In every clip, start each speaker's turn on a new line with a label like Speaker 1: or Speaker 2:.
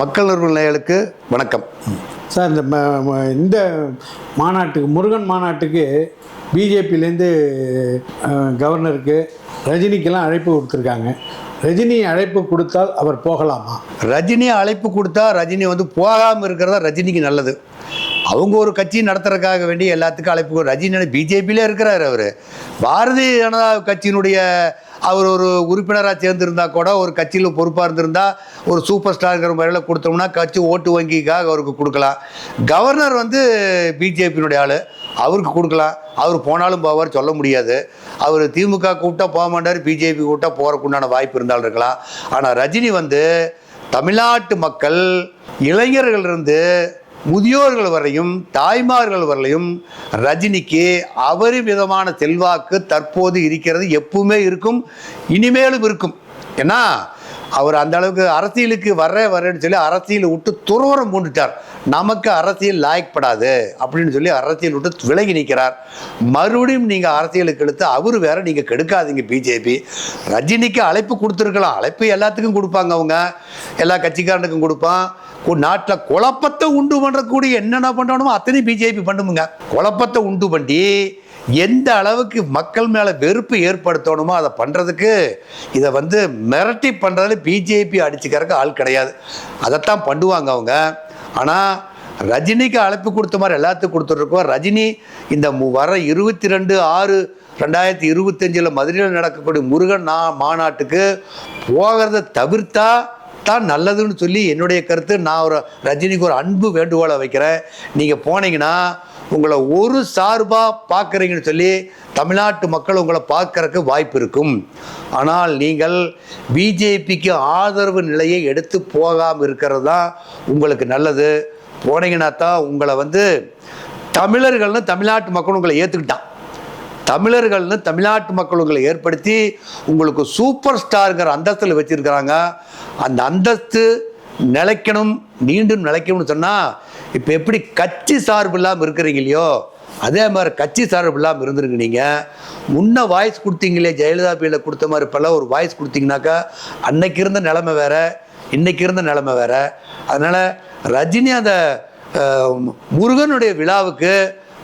Speaker 1: மக்கள் நிறுவனங்களுக்கு வணக்கம்.
Speaker 2: சார் இந்த இந்த மாநாட்டுக்கு முருகன் மாநாட்டுக்கு பிஜேபியிலேருந்து கவர்னருக்கு ரஜினிக்கெல்லாம் அழைப்பு கொடுத்துருக்காங்க. ரஜினி அழைப்பு கொடுத்தால் அவர் போகலாமா?
Speaker 1: ரஜினி அழைப்பு கொடுத்தா ரஜினி வந்து போகாமல் இருக்கிறதா ரஜினிக்கு நல்லது. அவங்க ஒரு கட்சி நடத்துறதுக்காக வேண்டி எல்லாத்துக்கும் அழைப்பு ரஜினி பிஜேபியிலே இருக்கிறார் அவர். பாரதிய ஜனதா கட்சியினுடைய அவர் ஒரு உறுப்பினராக சேர்ந்துருந்தா கூட ஒரு கட்சியில் பொறுப்பாக இருந்திருந்தா ஒரு சூப்பர் ஸ்டார்ங்கிற முறையில் கொடுத்தோம்னா கட்சி ஓட்டு வங்கிக்காக அவருக்கு கொடுக்கலாம். கவர்னர் வந்து பிஜேபியினுடைய ஆள். அவருக்கு கொடுக்கலாம். அவர் போனாலும் போவார் சொல்ல முடியாது. அவர் திமுக கூப்பிட்டா போக மாட்டார் பிஜேபி கூப்பிட்டா போகிறக்கு உண்டான வாய்ப்பு இருந்தாலும் இருக்கலாம். ஆனால் ரஜினி வந்து தமிழ்நாட்டு மக்கள் இளைஞர்களிலிருந்து முதியோர்கள் வரையும் தாய்மார்கள் வரையும் ரஜினிக்கு அபரிமிதமான செல்வாக்கு தற்போது இருக்கிறது எப்பவுமே இருக்கும் இனிமேலும் இருக்கும். ஏன்னா அவர் அந்த அளவுக்கு அரசியலுக்கு வர்ற வரேன்னு சொல்லி அரசியலை விட்டு துறவரம் பூண்டுட்டார். நமக்கு அரசியல் லாயக்கப்படாது அப்படின்னு சொல்லி அரசியல் விட்டு விலகி நிற்கிறார். மறுபடியும் நீங்கள் அரசியலுக்கு எடுத்து அவர் வேற நீங்கள் கெடுக்காதீங்க பிஜேபி ரஜினிக்கு அழைப்பு கொடுத்துருக்கலாம். அழைப்பு எல்லாத்துக்கும் கொடுப்பாங்க அவங்க. எல்லா கட்சிக்காரனுக்கும் கொடுப்பான். நாட்டில் குழப்பத்தை உண்டு பண்ணுறக்கூடிய என்னென்ன பண்ணணுமோ அத்தனை பிஜேபி பண்ணுமுங்க. குழப்பத்தை உண்டு பண்ணி எந்த அளவுக்கு மக்கள் மேலே வெறுப்பு ஏற்படுத்தணுமோ அதை பண்ணுறதுக்கு இதை வந்து மிரட்டி பண்ணுறதுல பிஜேபி அடிச்சுக்கிறதுக்கு ஆள் கிடையாது. அதைத்தான் பண்ணுவாங்க அவங்க. ஆனால் ரஜினிக்கு அழைப்பு கொடுத்த மாதிரி எல்லாத்துக்கும் கொடுத்துட்ருக்கோம். ரஜினி இந்த மு- வர இருபத்தி ரெண்டு ஆறு ரெண்டாயிரத்தி இருபத்தஞ்சில் மதுரையில் நடக்கக்கூடிய முருகன் நா மாநாட்டுக்கு போகிறத தவிர்த்தா தான் நல்லதுன்னு சொல்லி என்னுடைய கருத்து. நான் ஒரு ரஜினிக்கு ஒரு அன்பு வேண்டுகோளை வைக்கிறேன். நீங்கள் போனீங்கன்னா உங்களை ஒரு சார்பாக பார்க்குறீங்கன்னு சொல்லி தமிழ்நாட்டு மக்கள் உங்களை பார்க்கறக்கு வாய்ப்பு இருக்கும். ஆனால் நீங்கள் பிஜேபிக்கு ஆதரவு நிலையை எடுத்து போகாமல் இருக்கிறது தான் உங்களுக்கு நல்லது. போனீங்கன்னா தான் உங்களை வந்து தமிழர்கள்னு தமிழ்நாட்டு மக்கள் உங்களை ஏற்றுக்கிட்டான் தமிழர்கள்னு தமிழ்நாட்டு மக்கள் உங்களை ஏற்படுத்தி உங்களுக்கு சூப்பர் ஸ்டாருங்கிற அந்தஸ்தில் வச்சுருக்கிறாங்க. அந்த அந்தஸ்து நிலைக்கணும் மீண்டும் நிலைக்கணும்னு சொன்னால் இப்போ எப்படி கட்சி சார்பு இல்லாமல் இருக்கிறீங்க இல்லையோ அதே மாதிரி கட்சி சார்பு இல்லாமல் இருந்திருக்கு நீங்கள் முன்ன வாய்ஸ் கொடுத்தீங்களே ஜெயலலிதா பீல கொடுத்த மாதிரி இப்போல்லாம் ஒரு வாய்ஸ் கொடுத்தீங்கன்னாக்கா அன்னைக்கு இருந்த நிலமை வேற இன்னைக்கு இருந்த நிலமை வேற. அதனால் ரஜினி அந்த முருகனுடைய விழாவுக்கு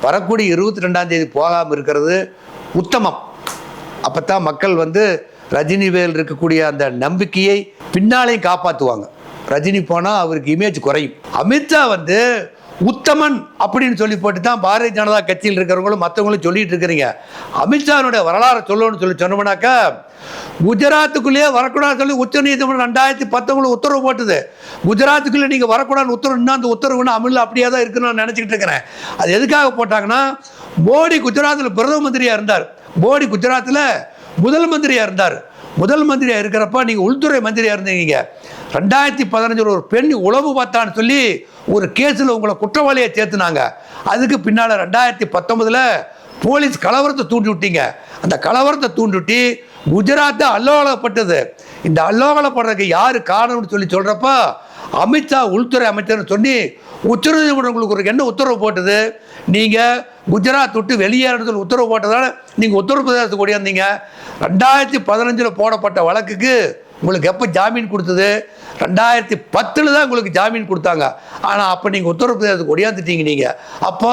Speaker 1: வரக்கூடிய இருபத்தி ரெண்டாம் தேதி போகாமல் இருக்கிறது உத்தமம். அப்பதான் மக்கள் வந்து ரஜினி வேல் இருக்கக்கூடிய அந்த நம்பிக்கையை பின்னாலையும் காப்பாற்றுவாங்க ரஜினி போனால் அவருக்கு இமேஜ் குறையும். அமித்ஷா வந்து உத்தமன் அப்படின்னு சொல்லி போட்டு தான் பாரதிய ஜனதா கட்சியில் இருக்கிறவங்களும் மற்றவங்களும் சொல்லிட்டு இருக்கிறீங்க. அமித்ஷானுடைய வரலாறு சொல்லணும்னு சொல்லி சொன்னோம்னாக்கா குஜராத்துக்குள்ளேயே வரக்கூடாதுன்னு சொல்லி உச்சநீதிமன்றம் ரெண்டாயிரத்தி பத்தொன்பது உத்தரவு போட்டுது. குஜராத்துக்குள்ளே நீங்கள் வரக்கூடாதுன்னு உத்தரவு இன்னும் அந்த உத்தரவுன்னு அமிலில் அப்படியே தான் இருக்குன்னு நான் நினச்சிக்கிட்டு இருக்கிறேன். அது எதுக்காக போட்டாங்கன்னா மோடி குஜராத்தில் பிரதம மந்திரியாக இருந்தார். மோடி குஜராத்தில் முதல் மந்திரியாக இருந்தார். முதல் மந்திரியாக இருக்கிறப்ப நீங்கள் உள்துறை மந்திரியாக இருந்தீங்க. ரெண்டாயிரத்தி பதினஞ்சில் ஒரு பெண் உளவு பார்த்தான்னு சொல்லி ஒரு கேஸில் உங்களை குற்றவாளியை சேர்த்துனாங்க. அதுக்கு பின்னால் ரெண்டாயிரத்தி பத்தொன்பதில் போலீஸ் கலவரத்தை தூண்டி விட்டீங்க. அந்த கலவரத்தை தூண்டி விட்டி குஜராத்தை அல்லோகலப்பட்டது. இந்த அல்லோகலப்படுறதுக்கு யார் காரணம்னு சொல்லி சொல்கிறப்ப அமித்ஷா உள்துறை அமைச்சர்னு சொல்லி உச்சநீதிமன்றம் உங்களுக்கு ஒரு என்ன உத்தரவு போட்டது? நீங்கள் குஜராத் விட்டு வெளியேறணும் உத்தரவு போட்டதால் நீங்கள் உத்தரப்பிரதேசத்துக்கு ஓடியாந்தீங்க. ரெண்டாயிரத்தி பதினஞ்சில் போடப்பட்ட வழக்குக்கு உங்களுக்கு எப்போ ஜாமீன் கொடுத்தது? ரெண்டாயிரத்தி பத்தில் தான் உங்களுக்கு ஜாமீன் கொடுத்தாங்க. ஆனால் அப்போ நீங்கள் உத்தரப்பிரதேசத்துக்கு ஒடியாந்துட்டீங்க நீங்கள் அப்போ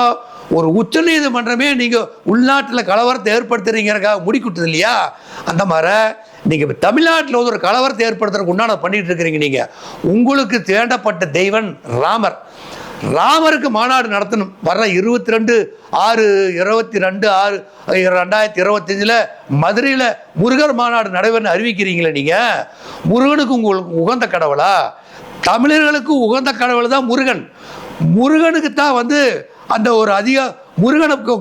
Speaker 1: ஒரு உச்சநீதிமன்றமே நீங்கள் உள்நாட்டில் கலவரத்தை ஏற்படுத்துறீங்கிறக்காக முடிக்கிட்டது இல்லையா? அந்த மாதிரி நீங்கள் தமிழ்நாட்டில் வந்து ஒரு கலவரத்தை ஏற்படுத்துறதுக்கு உண்டான பண்ணிட்டு இருக்கிறீங்க நீங்கள் உங்களுக்கு தேண்டப்பட்ட தெய்வன் ராமர். ராமருக்கு மாநாடு நடத்தணும். வர்ற இருபத்தி ரெண்டு ஆறு இருபத்தி ரெண்டு ஆறு ரெண்டாயிரத்தி இருபத்தஞ்சில் மதுரையில் முருகர் மாநாடு நடைபெறும் அறிவிக்கிறீங்களே நீங்கள் முருகனுக்கு உங்களுக்கு உகந்த கடவுளா? தமிழர்களுக்கு உகந்த கடவுள் தான் முருகன். முருகனுக்கு தான் வந்து அந்த ஒரு அதிக முருகனுக்கு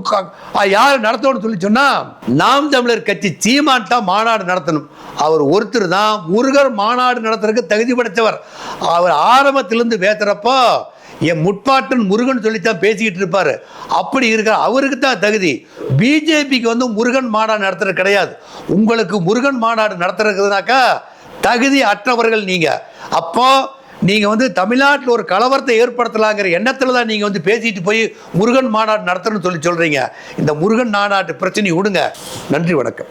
Speaker 1: யார் நடத்தணும்னு சொல்லி சொன்னா நாம் தமிழர் கட்சி சீமான் தான் மாநாடு நடத்தணும். அவர் ஒருத்தர் தான் முருகர் மாநாடு நடத்துறதுக்கு தகுதி படைத்தவர். அவர் ஆரம்பத்திலிருந்து பேசுறப்போ என் முட்பாட்டன் முருகன் சொல்லித்தான் பேசிக்கிட்டு இருப்பாரு. அப்படி இருக்கிற அவருக்கு தான் தகுதி. பிஜேபிக்கு வந்து முருகன் மாநாடு நடத்துறது கிடையாது. உங்களுக்கு முருகன் மாநாடு நடத்துறதுனாக்கா தகுதி அற்றவர்கள் நீங்க. அப்போ நீங்கள் வந்து தமிழ்நாட்டில் ஒரு கலவரத்தை ஏற்படுத்தலாங்கிற எண்ணத்தில் தான் நீங்கள் வந்து பேசிட்டு போய் முருகன் மாநாடு நடத்தணும்னு சொல்லி சொல்கிறீங்க இந்த முருகன் மாநாட்டு பிரச்சனை விடுங்க. நன்றி வணக்கம்.